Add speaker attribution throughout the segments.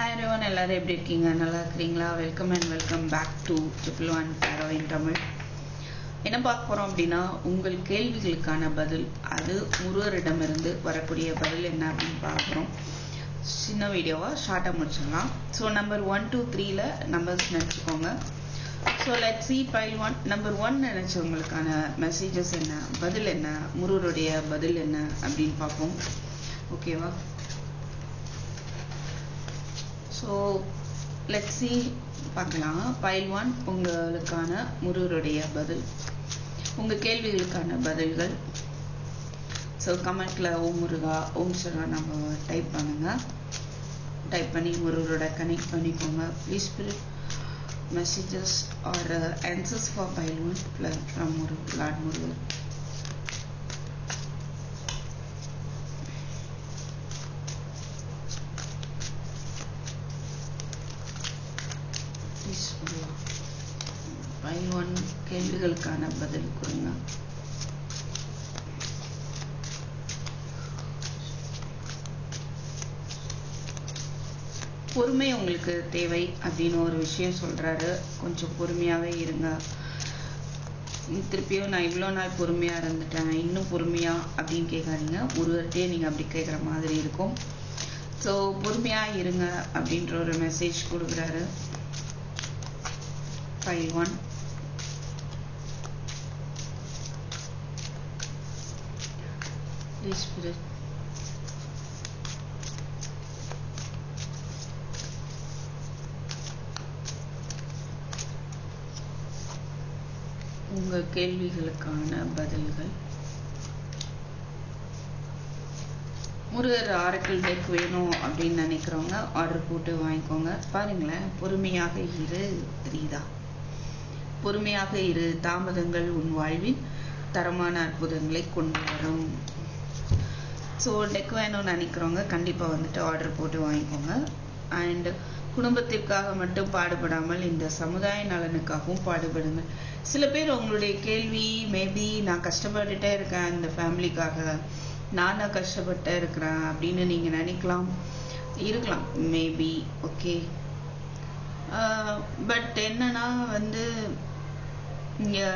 Speaker 1: Hi everyone. எல்லாரும் எப்படி இருக்கீங்க? நல்லா இருக்கிறீங்களா? Welcome and welcome back to triple one பேரோ இன் தமிழ் என்ன பார்க்க போகிறோம் அப்படின்னா உங்கள் கேள்விகளுக்கான பதில். அது முருகரிடமிருந்து வரக்கூடிய பதில் என்ன அப்படின்னு பார்க்குறோம். சின்ன வீடியோவாக ஷார்ட்டாக முடிச்சிடலாம். ஸோ நம்பர் ஒன் டூ த்ரீல நம்பர்ஸ் நினச்சிக்கோங்க. So let see pile one number one நினச்சவங்களுக்கான messages என்ன? பதில் என்ன? முருகருடைய பதில் என்ன? அப்படின்னு பார்ப்போம். ஓகேவா ஸோ லெட் சி பார்க்கலாம். பைல் ஒன் உங்களுக்கான முருகருடைய பதில். உங்கள் கேள்விகளுக்கான பதில்கள். ஸோ கமெண்ட்ல ஓம் முருகா ஓம் சரா நம்ம டைப் பண்ணுங்க. டைப் பண்ணி முருகரோட கனெக்ட் பண்ணிக்கோங்க. Please messages are answers for pile one from முரு lord Murugar please pile one கேள்விகளுக்கான பதில் கொடுங்க பொறுமை உங்களுக்கு தேவை அப்படின்னு ஒரு விஷயம் சொல்றாரு. கொஞ்சம் பொறுமையாவே இருங்க. திருப்பியும் நான் இவ்வளோ நாள் பொறுமையா இருந்துட்டேன். இன்னும் பொறுமையா அப்படின்னு கேட்காதீங்க. ஒருவர்கிட்டயே நீங்க அப்படி கேட்குற மாதிரி இருக்கும். ஸோ பொறுமையா இருங்க அப்படின்ற ஒரு மெசேஜ் கொடுக்குறாரு. Five one Please spirit. உங்க கேள்விகளுக்கான பதில்கள். முருகர் ஆரக்கிள் டெக் வேணும் அப்படின்னு நினைக்கிறவங்க ஆர்டர் போட்டு வாங்கிக்கோங்க. பாருங்களேன் பொறுமையாக இரு ரீதா. பொறுமையாக இரு தாமதங்கள் உன் வாழ்வில் தரமான அற்புதங்களை கொண்டு வரும். ஸோ டெக் வேணும்னு நினைக்கிறவங்க கண்டிப்பாக வந்துட்டு ஆர்டர் போட்டு வாங்கிக்கோங்க. அண்ட் குடும்பத்திற்காக மட்டும் பாடுபடாமல் இந்த சமுதாய நலனுக்காகவும் பாடுபடுங்கள். சில பேர் உங்களுடைய கேள்வி மேபி நான் கஷ்டப்பட்டுட்டே இருக்கேன் இந்த ஃபேமிலிக்காக நானா கஷ்டப்பட்டே இருக்கிறேன் அப்படின்னு நீங்கள் நினைக்கலாம். இருக்கலாம் மேபி ஓகே பட் என்னன்னா வந்து இங்கே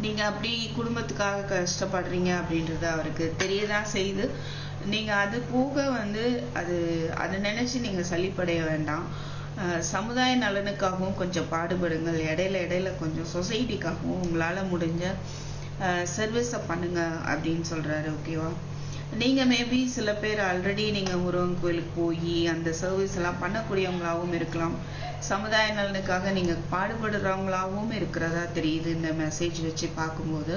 Speaker 1: நீங்கள் அப்படி குடும்பத்துக்காக கஷ்டப்படுறீங்க அப்படின்றது அவருக்கு தெரியதான் செய்யுது நீங்கள் அது போக வந்து அது அதை நினச்சி நீங்கள் சளிப்படைய வேண்டாம். சமுதாய நலனுக்காகவும் கொஞ்சம் பாடுபடுங்கள். இடையில இடையில கொஞ்சம் சொசைட்டிக்காகவும் உங்களால் முடிஞ்ச சர்வீஸை பண்ணுங்க அப்படின்னு சொல்கிறாரு ஓகேவா நீங்கள் மேபி சில பேர் ஆல்ரெடி நீங்கள் முருகன் கோயிலுக்கு போய் அந்த சர்வீஸ் எல்லாம் பண்ணக்கூடியவங்களாகவும் இருக்கலாம். சமுதாய நலனுக்காக நீங்கள் பாடுபடுறவங்களாகவும் இருக்கிறதா தெரியுது இந்த மெசேஜ் வச்சு பார்க்கும்போது.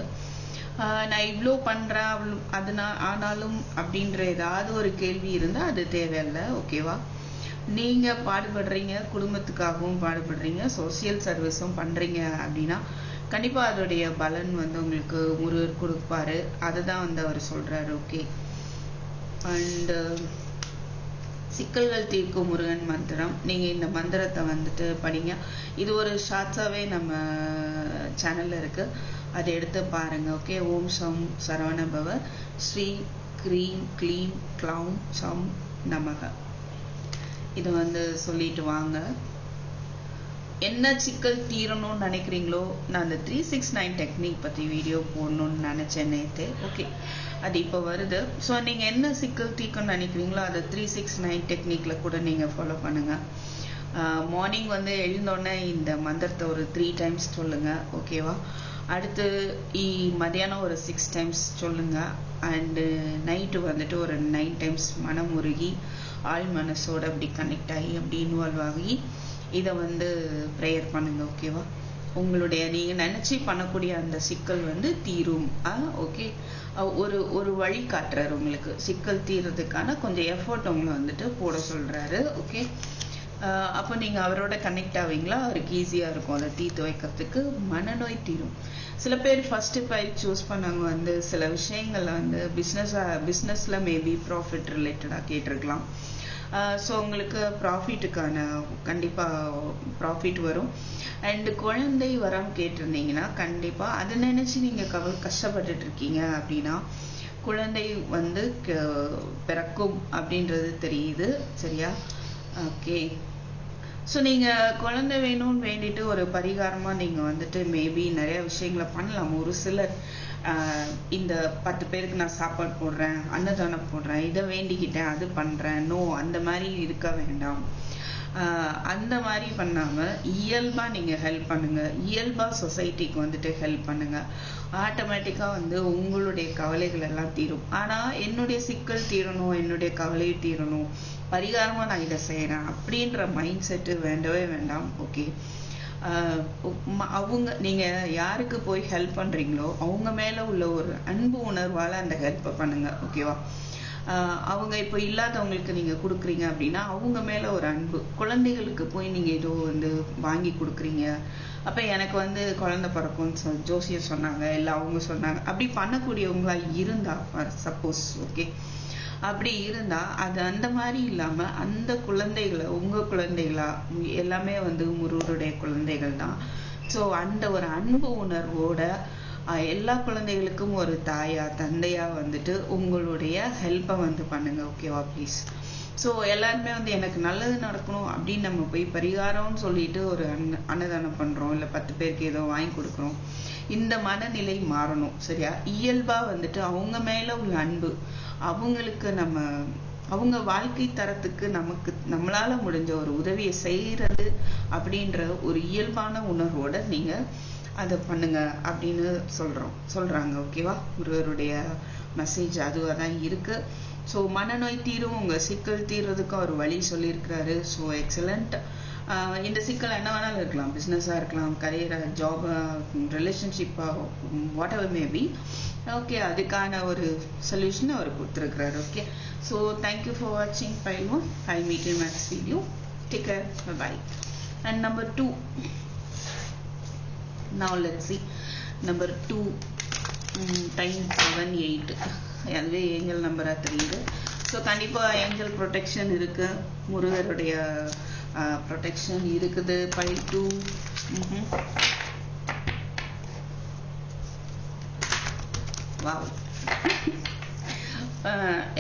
Speaker 1: நான் இவ்வளோ பண்றேன் அதனா ஆனாலும் அப்படின்ற ஏதாவது ஒரு கேள்வி இருந்தால் அது தேவையில்லை ஓகேவா நீங்கள் பாடுபடுறீங்க குடும்பத்துக்காகவும் பாடுபடுறீங்க சோசியல் சர்வீஸும் பண்ணுறீங்க அப்படின்னா கண்டிப்பாக அதோடைய பலன் வந்து உங்களுக்கு முருகர் கொடுப்பாரு. அதை தான் வந்து அவர் சொல்கிறாரு ஓகே அண்ட் சிக்கல்கள் தீர்க்கும் முருகன் மந்திரம். நீங்கள் இந்த மந்திரத்தை வந்துட்டு படிங்க. இது ஒரு ஷார்ட்ஸாகவே நம்ம சேனலில் இருக்குது அதை எடுத்து பாருங்கள் ஓகே ஓம் சம் சரவண பவ ஸ்ரீ க்ரீம் க்ளீம் க்ளவுன் சம் நமக. இது வந்து சொல்லிட்டு வாங்க. என்ன சிக்கல் தீரணும்னு நினைக்கிறீங்களோ நான் அந்த த்ரீ சிக்ஸ் நைன் டெக்னிக் பத்தி வீடியோ போடணும்னு நினைச்சேன் நேற்று ஓகே அது இப்போ வருது. ஸோ நீங்க என்ன சிக்கல் தீர்க்கணும்னு நினைக்கிறீங்களோ அதை த்ரீ சிக்ஸ் நைன் டெக்னிக்ல கூட நீங்க ஃபாலோ பண்ணுங்க. மார்னிங் வந்து எழுந்தோடனே இந்த மந்திரத்தை ஒரு த்ரீ டைம்ஸ் சொல்லுங்க. ஓகேவா அடுத்து மதியானம் ஒரு சிக்ஸ் டைம்ஸ் சொல்லுங்க. அண்டு நைட்டு வந்துட்டு ஒரு நைன் டைம்ஸ் மனம் உருகி ஆள் மனசோட அப்படி கனெக்ட் ஆகி அப்படி இன்வால்வ் ஆகி இதை வந்து ப்ரேயர் பண்ணுங்க ஓகேவா உங்களுடைய நீங்க நினைச்சு பண்ணக்கூடிய அந்த சிக்கல் வந்து தீரும். ஓகே ஒரு ஒரு வழி காட்டுறாரு உங்களுக்கு. சிக்கல் தீர்றதுக்கான கொஞ்சம் எஃபர்ட் உங்களை வந்துட்டு போட சொல்றாரு ஓகே அப்போ நீங்க அவரோட கனெக்ட் ஆவீங்களா? அவருக்கு ஈஸியா இருக்கும் அதை தீர்த்து வைக்கிறதுக்கு மனநோய் தீரும். சில பேர் ஃபர்ஸ்ட் ஃபைல் சூஸ் பண்ணவங்க வந்து சில விஷயங்கள்ல வந்து பிஸ்னஸ் பிஸ்னஸ்ல மேபி ப்ராஃபிட் ரிலேட்டடா கேட்டிருக்கலாம். ஸோ உங்களுக்கு ப்ராஃபிட்டுக்கான கண்டிப்பாக ப்ராஃபிட் வரும். அண்டு குழந்தை வரம் கேட்டிருந்தீங்கன்னா கண்டிப்பாக அதை நினச்சி நீங்கள் கவ கஷ்டப்பட்டுட்டு இருக்கீங்க அப்படின்னா குழந்தை வந்து பிறக்கும் அப்படின்றது தெரியுது. சரியா? ஓகே ஸோ நீங்கள் குழந்தை வேணும்னு வேண்டிட்டு ஒரு பரிகாரமாக நீங்கள் வந்துட்டு மேபி நிறைய விஷயங்களை பண்ணலாம். ஒரு சிலர் இந்த பத்து பேருக்கு நான் சாப்பாடு போடுறேன் அன்னதானம் போடுறேன் இதை வேண்டிக்கிட்டேன் அது பண்ணுறேன் நோ அந்த மாதிரி இருக்க வேண்டாம். ஆஹ், அந்த மாதிரி பண்ணாமல் இயல்பாக நீங்கள் ஹெல்ப் பண்ணுங்க. இயல்பாக சொசைட்டிக்கு வந்துட்டு ஹெல்ப் பண்ணுங்க. ஆட்டோமேட்டிக்காக வந்து உங்களுடைய கவலைகள் எல்லாம் தீரும். ஆனால் என்னுடைய சிக்கல் தீரணும் என்னுடைய கவலை தீரணும் பரிகாரமாக நான் இதை செய்கிறேன் அப்படின்ற மைண்ட் செட்டு வேண்டவே வேண்டாம் ஓகே அவங்க நீங்கள் யாருக்கு போய் ஹெல்ப் பண்ணுறீங்களோ அவங்க மேலே உள்ள ஒரு அன்பு உணர்வால் அந்த ஹெல்ப்பை பண்ணுங்கள் ஓகேவா அவங்க இப்போ இல்லாதவங்களுக்கு நீங்கள் கொடுக்குறீங்க அப்படின்னா அவங்க மேலே ஒரு அன்பு. குழந்தைகளுக்கு போய் நீங்கள் ஏதோ வந்து வாங்கி கொடுக்குறீங்க. அப்போ எனக்கு வந்து குழந்தை பிறக்கும்னு சொ ஜோசியர் சொன்னாங்க இல்லை அவங்க சொன்னாங்க. அப்படி பண்ணக்கூடியவங்களா இருந்தா சப்போஸ் ஓகே அப்படி இருந்தா அது அந்த மாதிரி இல்லாம அந்த குழந்தைகளை உங்க குழந்தைகளா எல்லாமே வந்து முருகருடைய குழந்தைகள் தான். ஸோ அந்த ஒரு அன்பு உணர்வோட எல்லா குழந்தைகளுக்கும் ஒரு தாயா தந்தையா வந்துட்டு உங்களுடைய ஹெல்ப்பை வந்து பண்ணுங்க ஓகேவா ப்ளீஸ் ஸோ எல்லாருமே வந்து எனக்கு நல்லது நடக்கணும் அப்படின்னு நம்ம போய் பரிகாரம்னு சொல்லிட்டு ஒரு அன்ன அன்னதானம் பண்றோம் இல்லை பத்து பேருக்கு ஏதோ வாங்கி கொடுக்குறோம். இந்த மனநிலை மாறணும் சரியா? இயல்பா வந்துட்டு அவங்க மேல உள்ள அன்பு அவங்களுக்கு நம்ம அவங்க வாழ்க்கை தரத்துக்கு நமக்கு நம்மளால முடிஞ்ச ஒரு உதவியை செய்யறது அப்படின்ற ஒரு இயல்பான உணர்வோட நீங்க அதை பண்ணுங்க அப்படின்னு சொல்றோம். சொல்றாங்க ஓகேவா ஒருவருடைய மெசேஜ் அதுவாக தான் இருக்கு. ஸோ மனநோய் தீரும் உங்க சிக்கல் தீர்றதுக்கு ஒரு வழி சொல்லியிருக்கிறாரு. ஸோ எக்ஸலண்ட் இந்த சிக்கல் என்ன வேணாலும் இருக்கலாம். பிஸ்னஸாக இருக்கலாம் கரியராக ஜாப் ரிலேஷன்ஷிப்பாக வாட் எவர் மேபி ஓகே அதுக்கான ஒரு சொல்யூஷன் அவர் கொடுத்துருக்குறாரு. Okay so thank you for வாட்சிங் bye one I meet in max video take care bye and number two now let's see. Number two. Time seven eight அதுவே angel நம்பராக தெரியுது. So கண்டிப்பாக angel protection இருக்குது முருகருடைய protection இருக்குது பை டூ வா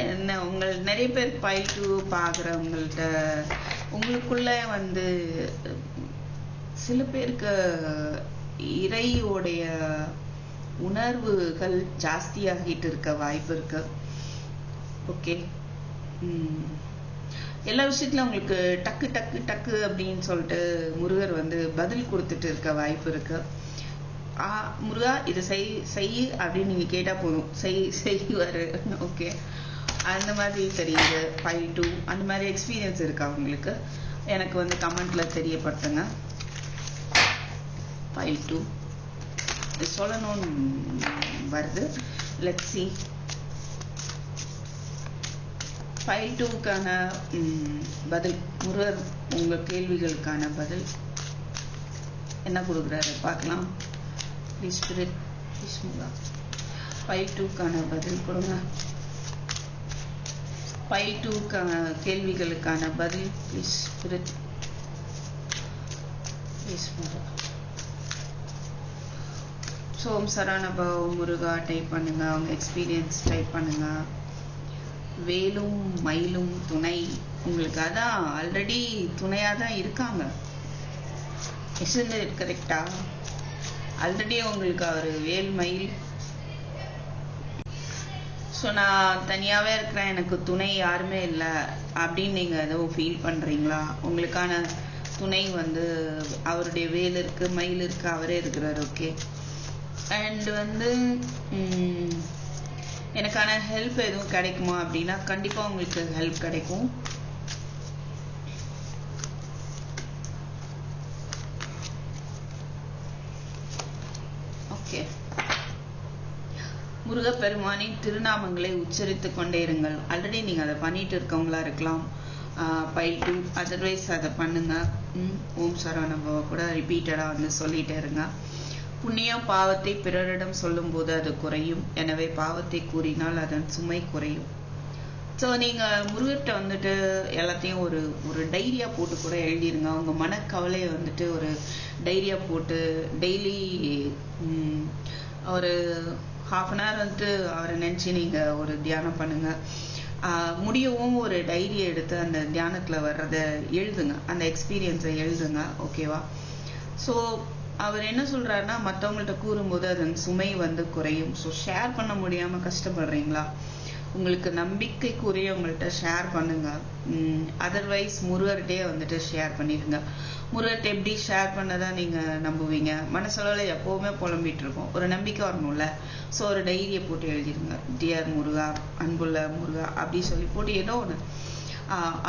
Speaker 1: என்ன உங்கள் நிறைய பேர் பை டூ பார்க்குறவங்கள்ட்ட உங்களுக்குள்ள வந்து சில பேருக்கு இறையோடைய உணர்வுகள் ஜாஸ்தியாகிட்டு இருக்க வாய்ப்பு இருக்கு. ஓகே. எல்லா விஷயத்துலையும் உங்களுக்கு டக்கு டக்கு டக்கு அப்படின்னு சொல்லிட்டு முருகர் வந்து பதில் கொடுத்துட்டு இருக்க வாய்ப்பு இருக்கு. ஆ முருகா இதை செய் செய் அப்படின்னு நீங்கள் கேட்டால் போதும். செய் செய்வார். ஓகே அந்த மாதிரி தெரியுது. ஃபைவ் டூ அந்த மாதிரி எக்ஸ்பீரியன்ஸ் இருக்கா உங்களுக்கு? எனக்கு வந்து கமெண்ட்டில் தெரியப்படுத்துங்க. ஃபைவ் டூ சொல்லணும்னு வருது. லெட்ஸி ஃபைல் ஃபைவ் டூக்கான பதில் முருகர் உங்கள் கேள்விகளுக்கான பதில் என்ன கொடுக்குறாரு பார்க்கலாம் please spirit please Muruga five டூக்கான பதில் கொடுங்க ஃபைவ் டூக்கான கேள்விகளுக்கான பதில் ப்ளீஸ் ஸ்பிரிட் ப்ளீஸ் முருகா சோம் சரவணபவ் முருகா டைப் பண்ணுங்க அவங்க எக்ஸ்பீரியன்ஸ் டைப் பண்ணுங்க வேலும் மயிலும் துணை. உங்களுக்கு அதான் ஆல்ரெடி துணையாக தான் இருக்காங்க கரெக்டா ஆல்ரெடி உங்களுக்கு அவர் வேல் மயில். ஸோ நான் தனியாகவே இருக்கிறேன். எனக்கு துணை யாருமே இல்லை. அப்படின்னு நீங்கள் எதுவும் ஃபீல் பண்ணுறீங்களா உங்களுக்கான துணை வந்து அவருடைய வேல் இருக்கு மயில் இருக்கு அவரே இருக்கிறார். ஓகே அண்ட் வந்து எனக்கான ஹெல்ப் எதுவும் கிடைக்குமா அப்படின்னா கண்டிப்பா உங்களுக்கு ஹெல்ப் கிடைக்கும். ஓகே முருகப்பெருமானின் திருநாமங்களை உச்சரித்துக் கொண்டே இருங்கள். ஆல்ரெடி நீங்க அதை பண்ணிட்டு இருக்கவங்களா இருக்கலாம். பயிட்டு டூ அதர்வைஸ் அதை பண்ணுங்க. ஓம் சரவணபவ கூட ரிப்பீட்டடா வந்து சொல்லிட்டே இருங்க. புண்ணியம் பாவத்தை பிறரிடம் சொல்லும் போது அது குறையும். எனவே பாவத்தை கூறினால் அதன் சுமை குறையும். ஸோ நீங்கள் முருகர்கிட்ட வந்துட்டு எல்லாத்தையும் ஒரு ஒரு டைரியா போட்டு கூட எழுதிருங்க. அவங்க மனக்கவலையை வந்துட்டு ஒரு டைரியா போட்டு டெய்லி ஒரு ஹாஃப் அன் ஹவர் வந்துட்டு அவரை நினச்சி நீங்கள் ஒரு தியானம் பண்ணுங்க. முடியவும் ஒரு டைரியை எடுத்து அந்த தியானத்தில் வர்றதை எழுதுங்க. அந்த எக்ஸ்பீரியன்ஸை எழுதுங்க. ஓகேவா ஸோ அவர் என்ன சொல்றாருன்னா மற்றவங்கள்ட்ட கூறும்போது அதன் சுமை வந்து குறையும். ஸோ ஷேர் பண்ண முடியாம கஷ்டப்படுறீங்களா? உங்களுக்கு நம்பிக்கைக்குரியவங்கள்ட்ட ஷேர் பண்ணுங்க. அதர்வைஸ் முருகர்கிட்டே வந்துட்டு ஷேர் பண்ணிடுங்க. முருகர்கிட்ட எப்படி ஷேர் பண்ணதான் நீங்க நம்புவீங்க? மனசளவில் எப்பவுமே புலம்பிட்டு இருக்கோம் ஒரு நம்பிக்கை வரணும்ல. ஸோ ஒரு டைரியை போட்டு எழுதிருங்க. டியர் முருகா அன்புள்ள முருகா அப்படி சொல்லி போட்டு ஏதோ ஒன்று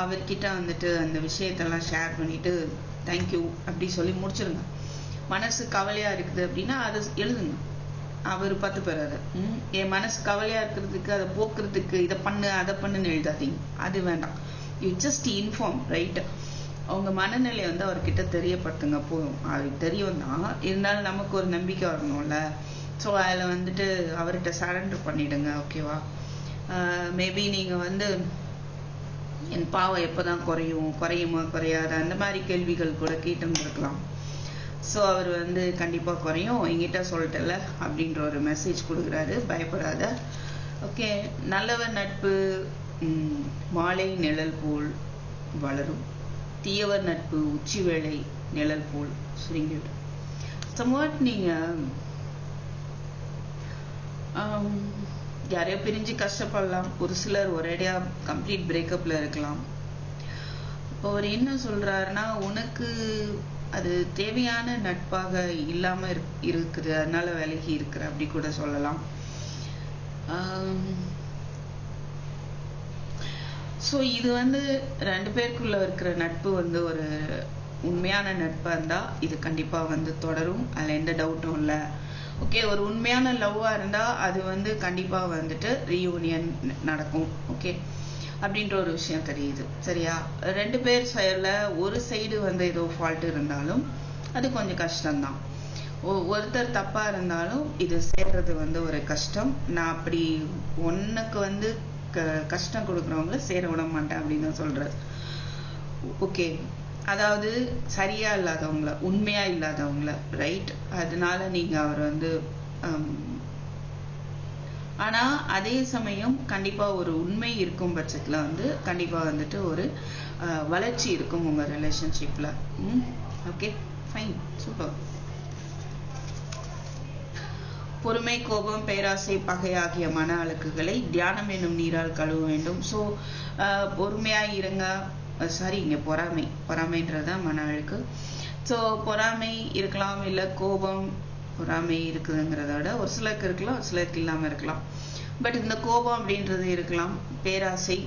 Speaker 1: அவர்கிட்ட வந்துட்டு அந்த விஷயத்தெல்லாம் ஷேர் பண்ணிட்டு தேங்க்யூ அப்படி சொல்லி முடிச்சிருங்க. மனசு கவலையா இருக்குது அப்படின்னா அதை எழுதுங்க. அவர் பார்த்து போறாரு. ம், என் மனசு கவலையா இருக்கிறதுக்கு அதை போக்குறதுக்கு இதை பண்ணு அதை பண்ணுன்னு எழுதாதீங்க. அது வேண்டாம். யூ ஜஸ்ட் இன்ஃபார்ம் ரைட் அவங்க மனநிலையை வந்து அவர்கிட்ட தெரியப்படுத்துங்க. போதும் அவருக்கு தெரியும் தான் இருந்தாலும் நமக்கு ஒரு நம்பிக்கை வரணும்ல. ஸோ அதில் வந்துட்டு அவர்கிட்ட சரண்டர் பண்ணிடுங்க ஓகேவா மேபி நீங்கள் வந்து என் பாவம் எப்போ தான் குறையும்? குறையுமா? குறையாதா? அந்த மாதிரி கேள்விகள் கூட கேட்டுருந்துருக்கலாம். ஸோ அவர் வந்து கண்டிப்பாக குறையும். என்கிட்ட சொல்லிட்டல அப்படின்ற ஒரு மெசேஜ் கொடுக்குறாரு. பயப்படாத. ஓகே நல்லவர் நட்பு மாலை நிழல் போல் வளரும். தீயவர் நட்பு உச்சி வேளை நிழல் போல் சுருங்கிவிடும். சம்வாட் நீங்கள் யாரையோ பிரிஞ்சு கஷ்டப்படலாம். ஒரு சிலர் ஒரேடியாக கம்ப்ளீட் பிரேக்கப்பில் இருக்கலாம். இப்போ அவர் என்ன சொல்கிறாருன்னா உனக்கு அது தேவையான நட்பாக இல்லாம இருக்குது. அதனால விலகி இருக்கிற அப்படி கூட சொல்லலாம். ஸோ இது வந்து ரெண்டு பேருக்குள்ள இருக்கிற நட்பு வந்து ஒரு உண்மையான நட்பா இருந்தா இது கண்டிப்பா வந்து தொடரும். அதுல எந்த டவுட்டும் இல்லை. ஓகே ஒரு உண்மையான லவ்வா இருந்தா அது வந்து கண்டிப்பா வந்துட்டு ரீயூனியன் நடக்கும். ஓகே அப்படின்ற ஒரு விஷயம் தெரியுது. சரியா? ரெண்டு பேர் செயலில் ஒரு சைடு வந்து ஏதோ ஃபால்ட் இருந்தாலும் அது கொஞ்சம் கஷ்டம்தான். ஒ- ஒருத்தர் தப்பாக இருந்தாலும் இது சேர்றது வந்து ஒரு கஷ்டம். நான் அப்படி ஒன்றுக்கு வந்து க- கஷ்டம் கொடுக்குறவங்கள சேர விட மாட்டேன் அப்படின்னு தான் சொல்றது ஓகே. அதாவது சரியா இல்லாதவங்கள உண்மையா இல்லாதவங்கள ரைட் அதனால நீங்க அவர் வந்து ஆனால் ஆனா அதே சமயம் கண்டிப்பா ஒரு உண்மை இருக்கும் பட்சத்துல வந்து கண்டிப்பா வந்துட்டு ஒரு வளர்ச்சி இருக்கும் உங்க ரிலேஷன்ஷிப்ல ஓகே ஃபைன் சூப்பர் பொறுமை கோபம் பேராசை பகை ஆகிய மன அழுக்குகளை தியானம் என்னும் நீரால் கழுவ வேண்டும். ஸோ பொறுமையா இருங்க. சாரி இங்க பொறாமை. பொறாமைன்றது தான் மன அழுக்கு. ஸோ பொறாமை இருக்கலாம் இல்ல கோபம் பொறாமை இருக்குதுங்கிறத விட ஒரு சிலருக்கு இருக்கலாம் ஒரு சிலருக்கு இல்லாமல் இருக்கலாம். பட் இந்த கோபம் அப்படின்றது இருக்கலாம் பேராசை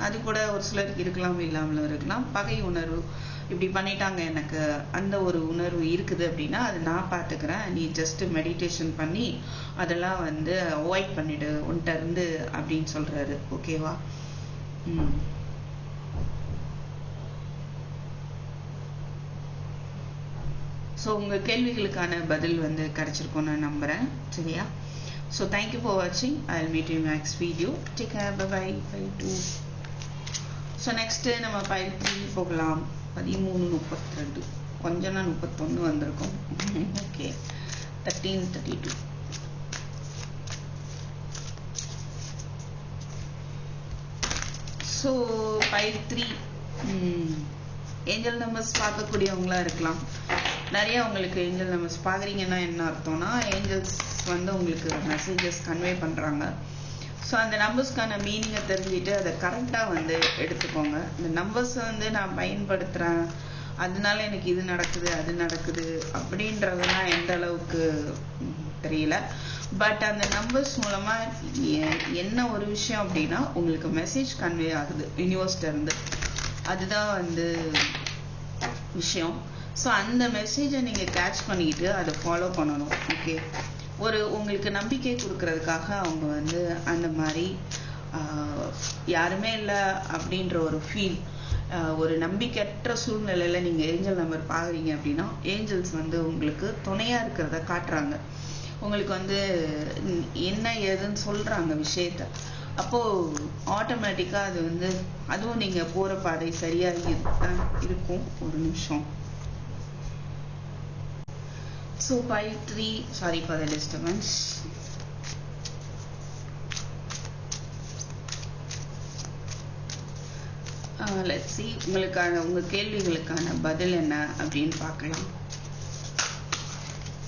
Speaker 1: அது கூட ஒரு சிலருக்கு இருக்கலாம் இல்லாமலும் இருக்கலாம். பகை உணர்வு இப்படி பண்ணிட்டாங்க எனக்கு அந்த ஒரு உணர்வு இருக்குது அப்படின்னா அது நான் பார்த்துக்கிறேன் நீ ஜஸ்ட் மெடிடேஷன் பண்ணி அதெல்லாம் வந்து அவாய்ட் பண்ணிடு உன்கிட்ட இருந்து அப்படின்னு சொல்கிறாரு ஓகேவா ம். ஸோ உங்க கேள்விகளுக்கான பதில் வந்து கிடைச்சிருக்கும்னு நான் நம்புறேன். சரியா? ஸோ தேங்க்யூ ஃபார் வாட்சிங் I meet you next video take care bye pile two so next நம்ம ஃபைவ் த்ரீ போகலாம். பதிமூணு முப்பத்தி ரெண்டு கொஞ்சம் நான் முப்பத்தொன்று வந்திருக்கோம். Okay thirteen thirty two so five three angel numbers பார்க்கக்கூடியவங்களா இருக்கலாம். நிறைய உங்களுக்கு ஏஞ்சல் நம்பர்ஸ் பார்க்குறீங்கன்னா என்ன அர்த்தம்னா ஏஞ்சல்ஸ் வந்து உங்களுக்கு மெசேஜஸ் கன்வே பண்ணுறாங்க ஸோ அந்த நம்பர்ஸ்க்கான மீனிங்கை தெரிஞ்சுட்டு அதை கரெக்டாக வந்து எடுத்துக்கோங்க. இந்த நம்பர்ஸை வந்து நான் பயன்படுத்துகிறேன் அதனால எனக்கு இது நடக்குது அது நடக்குது அப்படின்றதெல்லாம் எந்த அளவுக்கு தெரியல. பட் அந்த நம்பர்ஸ் மூலமா என்ன ஒரு விஷயம் அப்படின்னா உங்களுக்கு மெசேஜ் கன்வே ஆகுது யூனிவர்ஸ்ல இருந்து. அதுதான் வந்து விஷயம். ஸோ அந்த மெசேஜை நீங்கள் கேட்ச் பண்ணிக்கிட்டு அதை ஃபாலோ பண்ணணும் ஓகே ஒரு உங்களுக்கு நம்பிக்கை கொடுக்கறதுக்காக அவங்க வந்து அந்த மாதிரி யாருமே இல்லை அப்படின்ற ஒரு ஃபீல் ஒரு நம்பிக்கையற்ற சூழ்நிலையில் நீங்கள் ஏஞ்சல் நம்பர் பார்க்குறீங்க அப்படின்னா ஏஞ்சல்ஸ் வந்து உங்களுக்கு துணையாக இருக்கிறத காட்டுறாங்க. உங்களுக்கு வந்து என்ன ஏதுன்னு சொல்கிறாங்க விஷயத்த. அப்போது ஆட்டோமேட்டிக்காக அது வந்து அதுவும் நீங்கள் போகிற பாதை சரியாக இருக்கும். ஒரு நிமிஷம். So by 3, sorry for the disturbance. Uh, let see உங்களுக்கான உங்க கேள்விகளுக்கான பதில் என்ன அப்படின்னு பார்க்கலாம்.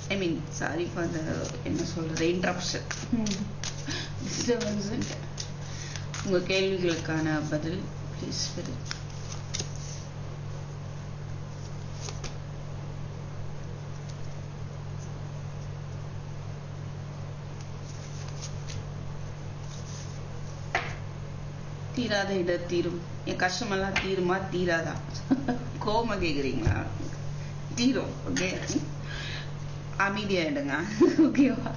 Speaker 1: ஐ மீன் சாரி ஃபார் த என்ன சொல்கிறது இன்ட்ரப்ஷன் டிஸ்டர்பன்ஸுன்ட்டு உங்க கேள்விகளுக்கான பதில் ப்ளீஸ் பதில் தீராத இடர் தீரும். என் கஷ்டமெல்லாம் தீருமா? தீராதா? கோம கேக்குறீங்களா? தீரும் ஓகே அமைதியாயிடுங்க. ஓகேவா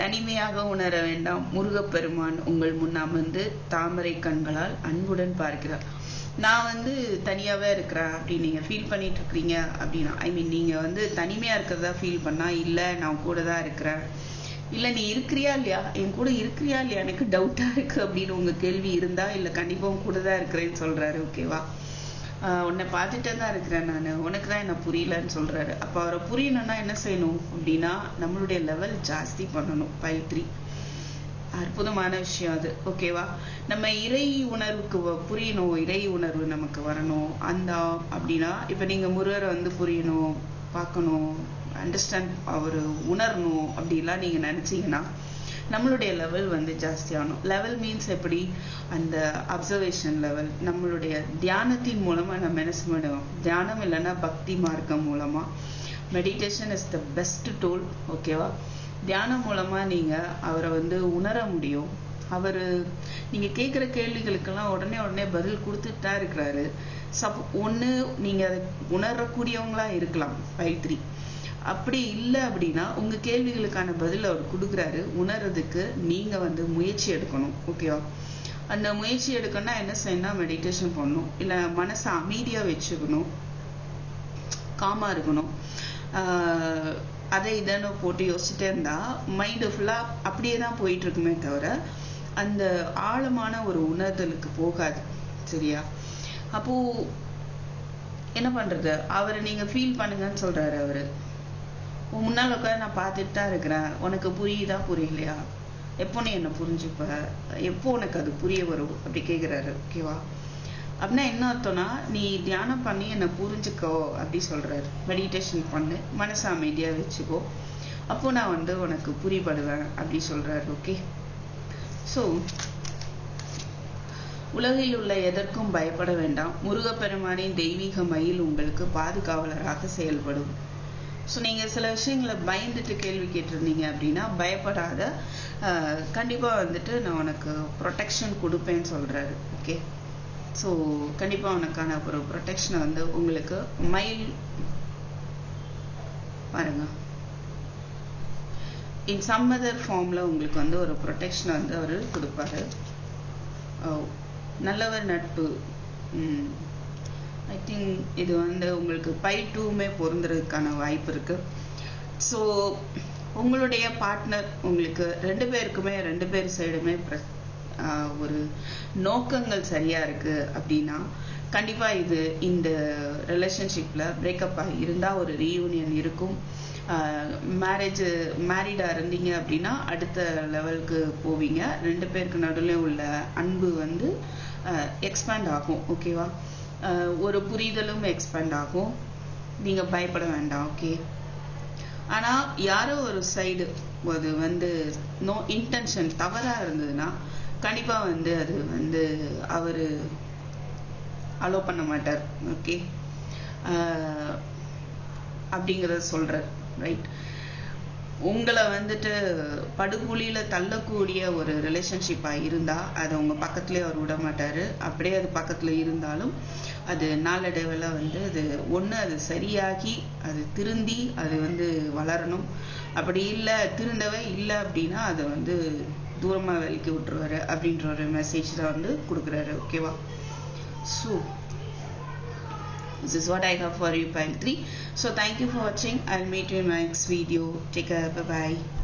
Speaker 1: தனிமையாக உணர வேண்டாம். முருகப்பெருமான் உங்கள் முன் அமர்ந்து தாமரை கண்களால் அன்புடன் பார்க்கிறார். நான் வந்து தனியாவே இருக்கிறேன். அப்படி நீங்க ஃபீல் பண்ணிட்டு இருக்கிறீங்க அப்படின்னா ஐ மீன் நீங்க வந்து தனிமையா இருக்கிறதா ஃபீல் பண்ணா இல்ல நான் கூட தான் இருக்கிறேன். இல்ல நீ இருக்கிறியா இல்லையா? என் கூட இருக்கிறியா இல்லையா? எனக்கு டவுட்டா இருக்கு அப்படின்னு உங்க கேள்வி இருந்தா இல்ல கண்டிப்பா உன் கூட தான் இருக்கிறேன்னு சொல்றாரு ஓகேவா உன்னை பார்த்துட்டே தான் இருக்கிறேன் நான். உனக்கு தான் என்ன புரியலன்னு சொல்றாரு. அப்போ அவரை புரியணும்னா என்ன செய்யணும்? அப்படின்னா நம்மளுடைய லெவல் ஜாஸ்தி பண்ணணும். பைல் த்ரீ அற்புதமான விஷயம் அது. ஓகேவா நம்ம இறை உணர்வுக்கு வ- புரியணும். இறை உணர்வு நமக்கு வரணும். அந்த அப்படின்னா இப்போ நீங்கள் முருகரை வந்து புரியணும் பார்க்கணும். அண்டர்ஸ்டாண்ட் அவர் உணரணும் அப்படிலாம் நீங்கள் நினச்சிங்கன்னா நம்மளுடைய லெவல் வந்து ஜாஸ்தியாகணும் லெவல் மீன்ஸ் எப்படி? அந்த அப்சர்வேஷன் லெவல் நம்மளுடைய தியானத்தின் மூலமாக நம்ம என்ன பண்ணுவோம் தியானம் இல்லைன்னா பக்தி மார்க்கம் மூலமாக meditation is the best tool ஓகேவா தியானம் மூலமாக நீங்கள் அவரை வந்து உணர முடியும். அவர் நீங்கள் கேட்குற கேள்விகளுக்கெல்லாம் உடனே உடனே பதில் கொடுத்துட்டு தான் இருக்கிறாரு. சப் ஒன்று நீங்கள் அதை உணரக்கூடியவங்களா இருக்கலாம் ஃபைவ் த்ரீ அப்படி இல்லை அப்படின்னா உங்க கேள்விகளுக்கான பதில் அவர் கொடுக்குறாரு. உணர்றதுக்கு நீங்க வந்து முயற்சி எடுக்கணும் ஓகேவா அந்த முயற்சி எடுக்கணும்னா என்ன செய்யணும் மெடிடேஷன் பண்ணணும். இல்ல மனசை அமைதியா வச்சுக்கணும். காமா இருக்கணும். ஆஹ் அதை இதன்னு போட்டு யோசிச்சுட்டே இருந்தா மைண்டு ஃபுல்லா அப்படியே தான் போயிட்டு இருக்குமே தவிர அந்த ஆழமான ஒரு உணர்தலுக்கு போகாது சரியா? அப்போ என்ன பண்றது? அவரை நீங்க ஃபீல் பண்ணுங்கன்னு சொல்றாரு அவரு. உன் முன்னால உட்காந்து நான் பார்த்துட்டு தான் இருக்கிறேன். உனக்கு புரியுதா புரியலையா? எப்போ நீ என்னை புரிஞ்சுப்ப? எப்போ உனக்கு அது புரிய வரும்? அப்படி கேட்குறாரு ஓகேவா அப்படின்னா என்ன அர்த்தம்னா நீ தியானம் பண்ணி என்னை புரிஞ்சுக்கோ அப்படி சொல்றாரு. மெடிடேஷன் பண்ணு மனசை அமைதியா வச்சுக்கோ. அப்போ நான் வந்து உனக்கு புரிபடுவேன் அப்படி சொல்றாரு ஓகே ஸோ உலகில் உள்ள எதற்கும் பயப்பட வேண்டாம். முருகப்பெருமானின் தெய்வீக மயில் உங்களுக்கு பாதுகாவலராக செயல்படும். ஸோ நீங்கள் சில விஷயங்களை பயந்துட்டு கேள்வி கேட்டிருந்தீங்க அப்படின்னா பயப்படாத. கண்டிப்பாக வந்துட்டு நான் உனக்கு ப்ரொடெக்ஷன் கொடுப்பேன்னு சொல்கிறாரு ஓகே ஸோ கண்டிப்பாக உனக்கான ஒரு ப்ரொடெக்ஷனை வந்து உங்களுக்கு மைல் பாருங்க. இன் சம் அதர் ஃபார்மில் உங்களுக்கு வந்து ஒரு ப்ரொடெக்ஷனை வந்து அவர் கொடுப்பாரு. ஓ, நல்லவர் நட்பு. ஐ திங்க் இது வந்து உங்களுக்கு பை டூமே பொருந்துறதுக்கான வாய்ப்பு இருக்குது ஸோ உங்களுடைய பார்ட்னர் உங்களுக்கு ரெண்டு பேருக்குமே ரெண்டு பேர் சைடுமே பிர- ஒரு நோக்கங்கள் சரியாக இருக்குது அப்படின்னா கண்டிப்பாக இது இந்த ரிலேஷன்ஷிப்பில் பிரேக்கப்பாக ஆகி ஒரு ரீயூனியன் இருக்கும். மேரேஜ் மேரிடாக இருந்தீங்க அப்படின்னா அடுத்த லெவலுக்கு போவீங்க. ரெண்டு பேருக்கு நடுவில் உள்ள அன்பு வந்து எக்ஸ்பேண்ட் ஆகும். ஓகேவா ஒரு புரிதலும் எக்ஸ்பேண்ட் ஆகும். நீங்கள் பயப்பட வேண்டாம் ஓகே ஆனால் யாரோ ஒரு சைடு அது வந்து நோ இன்டென்ஷன் தவறாக இருந்ததுன்னா கண்டிப்பாக வந்து அது வந்து அவர் அலோ பண்ண மாட்டார் ஓகே அப்படிங்கிறத சொல்கிறார் ரைட் உங்களை வந்துட்டு படுகொலியில தள்ளக்கூடிய ஒரு ரிலேஷன்ஷிப்பாக இருந்தால் அதை உங்கள் பக்கத்துலேயே அவர் விட மாட்டார். அப்படியே அது பக்கத்தில் இருந்தாலும் அது நாளடைவில் வந்து அது ஒன்று அது சரியாகி அது திருந்தி அது வந்து வளரணும். அப்படி இல்லை திருந்தவே இல்லை அப்படின்னா அதை வந்து தூரமாக விலக்கி விட்டுருவாரு அப்படின்ற ஒரு மெசேஜ் தான் வந்து கொடுக்குறாரு ஓகேவா so this is what I have for you pile 3 so thank you for watching. I'll meet you in my next video. Take care. Bye bye